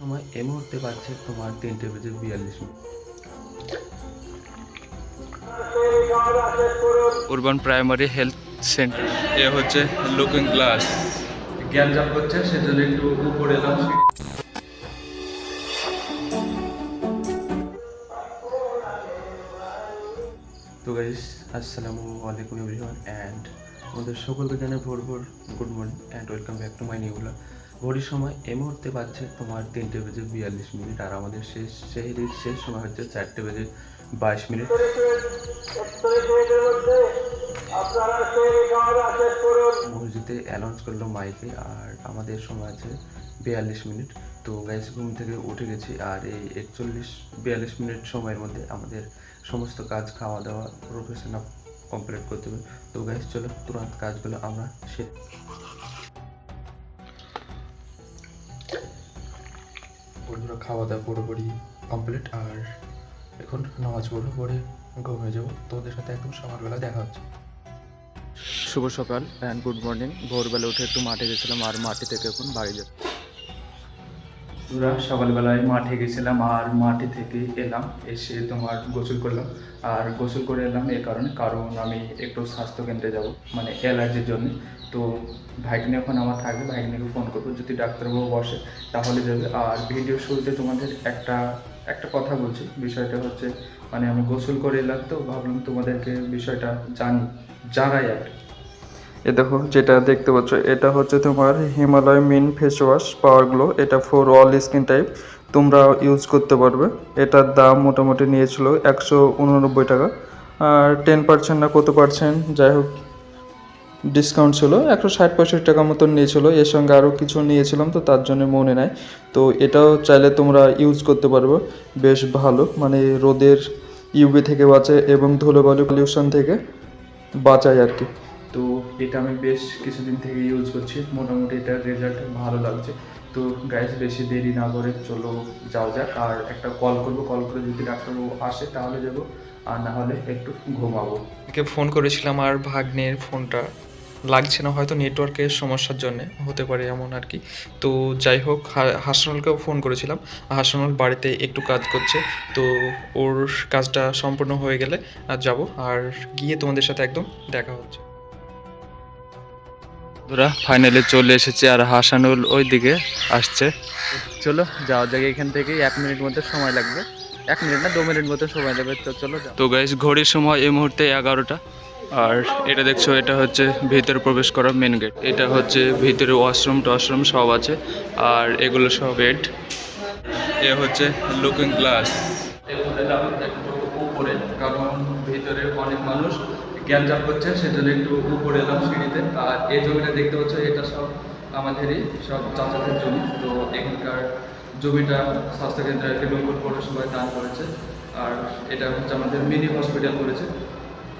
সময় এই মুহূর্তে পাচ্ছে তোমার তিনটে বেজে বিয়াল্লিশ উরবান প্রাইমারি হেলথ সেন্টার। এ হচ্ছে লুকিং গ্লাস। জ্ঞান জাপ করছে সেজন্য একটু উপরে এলাম তো গাইস আসসালামু আলাইকুম এভরিওয়ান অ্যান্ড আমাদের সকলকে জানাই ভোর ভোর good morning and welcome back to my নিউলা ঘড়ির সময় এই মুহূর্তে বাজছে তোমার তিনটে বেজে বিয়াল্লিশ মিনিট, আর আমাদের শেষ সেহেরির শেষ সময় হচ্ছে চারটে বেজে বাইশ মিনিট। মসজিদে অ্যানাউন্স করল মাইকে, আর আমাদের সময় আছে বিয়াল্লিশ মিনিট। তো গাইস ঘুম থেকে উঠে গেছি, আর এই একচল্লিশ, বিয়াল্লিশ মিনিট সময়ের মধ্যে আমাদের সমস্ত কাজ খাওয়া দাওয়া প্রফেশনাল কমপ্লিট করতে হবে। তো গাইস চলো, তুরন্ত কাজগুলো আমরা সে বন্ধুরা খাওয়া দাওয়া পুরোপুরি কমপ্লিট আর এখন নামাজ পড়ব পড়ে ঘুমিয়ে যাব। তোদের সাথে একদম সকালবেলা দেখা হচ্ছে। শুভ সকাল অ্যান্ড গুড মর্নিং ভোরবেলা উঠে একটু মাঠে গেছিলাম আর মাঠে থেকে এখন বাড়ি যাব। পুরা সকালবেলায় মাঠে গেছিলাম আর মাঠে থেকে এলাম এসে তোমার গোসল করলাম। আর গোসল করে এলাম এই কারণে কারণ আমি একটু স্বাস্থ্য কেন্দ্রে যাব মানে অ্যালার্জির জন্য। তো ভাইগনি এখন আমার থাকবে ভাইগনিকে ফোন করব। যদি ডাক্তারবাবু বসে, তাহলে যাবে। আর ভিডিও শুরুতে তোমাদের একটা একটা কথা বলছি। বিষয়টা হচ্ছে মানে আমি গোসল করে এলাম তো, ভাবলাম তোমাদেরকে বিষয়টা জানি, জানাই আর। এ দেখো, যেটা দেখতে পাচ্ছ, এটা হচ্ছে তোমার Himalaya neem face wash power glow এটা ফর অল স্কিন টাইপ তোমরা ইউজ করতে পারবে। এটার দাম মোটামুটি নিয়েছিল একশো উননব্বই টাকা। আর টেন পার্সেন্ট না কত পার্সেন্ট যাই হোক ডিসকাউন্ট ছিল, একশো ষাট পঁয়ষট্টি টাকার মতন নিয়েছিল। এর সঙ্গে আরও কিছু নিয়েছিলাম তো তার জন্য মনে নাই। তো এটাও চাইলে তোমরা ইউজ করতে পারব। বেশ ভালো মানে রোদের ইউভি থেকে বাঁচে এবং ধুলোবালু পলিউশন থেকে বাঁচায় আর কি। তো এটা আমি বেশ কিছুদিন থেকে ইউজ করছি, মোটামুটি এটার রেজাল্ট ভালো লাগছে। তো গ্যাস বেশি দেরি না করে চলো যাওয়া যাক। আর একটা কল করব কল করে যদি ডাক্তারবাবু আসে তাহলে যাব, আর না হলে একটু ঘুমাবো। ফোন করেছিলাম আর ভাগ্নের ফোনটা লাগছে না হয়তো নেটওয়ার্কের সমস্যার জন্য হতে পারে এমন আর কি। তো যাই হোক হাসানুলকেও ফোন করেছিলাম। হাসানুল বাড়িতে একটু কাজ করছে তো ওর কাজটা সম্পূর্ণ হয়ে গেলে আর যাব। আর গিয়ে তোমাদের সাথে একদম দেখা হচ্ছে। বন্ধুরা ফাইনালি চলে এসেছি আর হাসানুল ওই দিকে আসছে। চলো যাওয়া যাক এখান থেকে এক মিনিট মধ্যে সময় লাগবে। এক মিনিট না দু মিনিট মতো সময় লাগবে। তো চলো তো গাইস ঘড়ির সময় এই মুহূর্তে এগারোটা। আর এটা দেখছ, এটা হচ্ছে ভিতরে প্রবেশ করা মেন গেট এটা হচ্ছে ভিতরে ওয়াশরুম টশরুম সব আছে, আর এগুলো সব বেড এ হচ্ছে লুকিং গ্লাস উপরে, কারণ ভিতরে অনেক মানুষ জ্ঞান জাপ করছে, সেজন্য একটু উপরে এলাম সিঁড়িতে। আর এই জমিটা দেখতে পাচ্ছ, এটা সব আমাদেরই, সব চাচাদের জমি। তো এখানকার জমিটা স্বাস্থ্যকেন্দ্রে বেঙ্গল পৌরসভায় দান করেছে। আর এটা হচ্ছে আমাদের মিনি হসপিটাল করেছে।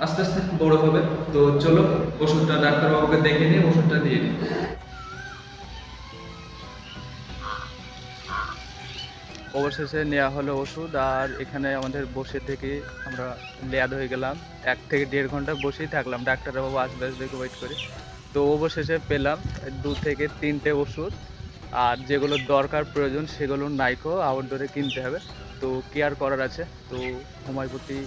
আস্তে আস্তে বড় হবে। তো চলো, ওষুধটা ডাক্তারবাবুকে দেখে নিয়ে ওষুধটা দিয়ে দিই। অবশেষে নেওয়া হলো ওষুধ, আর এখানে আমাদের বসে থেকে আমরা লেয়াদ হয়ে গেলাম। এক থেকে দেড় ঘণ্টা বসেই থাকলাম। ডাক্তারবাবু আসবে আসবে ওয়েট করে। তো অবশেষে পেলাম দু থেকে তিনটে ওষুধ। আর যেগুলো দরকার প্রয়োজন সেগুলো নাইকো আউটডোরে কিনতে হবে। তো কেয়ার করার আছে। তো হোমিওপ্যাথি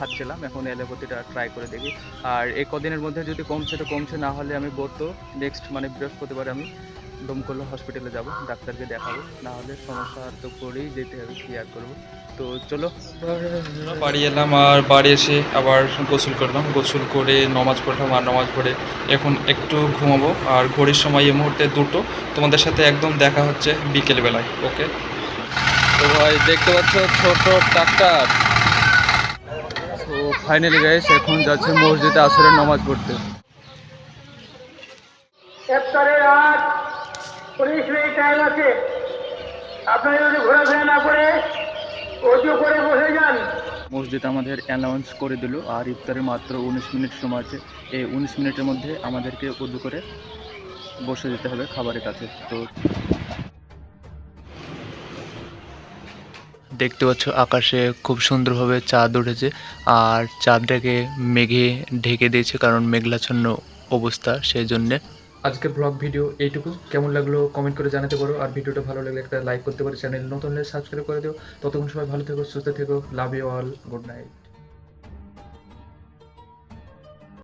খাচ্ছিলাম এখন অ্যালোপ্যাথিটা ট্রাই করে দেখি। আর এই কদিনের মধ্যে যদি কমছে তো কমছে না হলে আমি বলতো নেক্সট মানে বৃহস্পতিবার আমি ডোমকল হসপিটালে যাব ডাক্তারকে দেখাবো। না হলে সমস্যা তো করেই যেতে হবে কি আর করব। তো চলো। বাড়ি এলাম আর বাড়ি এসে আবার গোসল করলাম। গোসল করে নমাজ পড়লাম আর নমাজ পড়ে এখন একটু ঘুমাবো। আর ঘড়ির সময় এই মুহূর্তে দুটো। তোমাদের সাথে একদম দেখা হচ্ছে বিকেলবেলায় ওকে? তো ভাই দেখতে পাচ্ছ ছোট ট্রাক্টর ফাইনালি গাইস এখন যাচ্ছে মসজিদে আসরের নামাজ পড়তে। ইফতারের আগ উনিশ মিনিট টাইম আছে। আপনারা যদি ঘোরাফেরা না করে অজু করে বসে যান। মসজিদ আমাদের অ্যানাউন্স করে দিল আর ইফতারের মাত্র উনিশ মিনিট সময় আছে। এই উনিশ মিনিটের মধ্যে আমাদেরকে উদু করে বসে যেতে হবে খাবারের কাছে। তো দেখতে পাচ্ছ, আকাশে খুব সুন্দরভাবে চাঁদ উঠেছে আর চাঁদটাকে মেঘে ঢেকে দিয়েছে কারণ মেঘলাচ্ছন্ন অবস্থা সেই জন্যে আজকের ব্লগ ভিডিও এইটুকু। কেমন লাগল কমেন্ট করে জানাতে পারো। আর ভিডিওটা ভালো লাগলে একটা লাইক করতে পারো। চ্যানেল নতুন হলে সাবস্ক্রাইব করে দিও। ততক্ষণ সবাই ভালো থেকো, সুস্থ থেকো love you all good night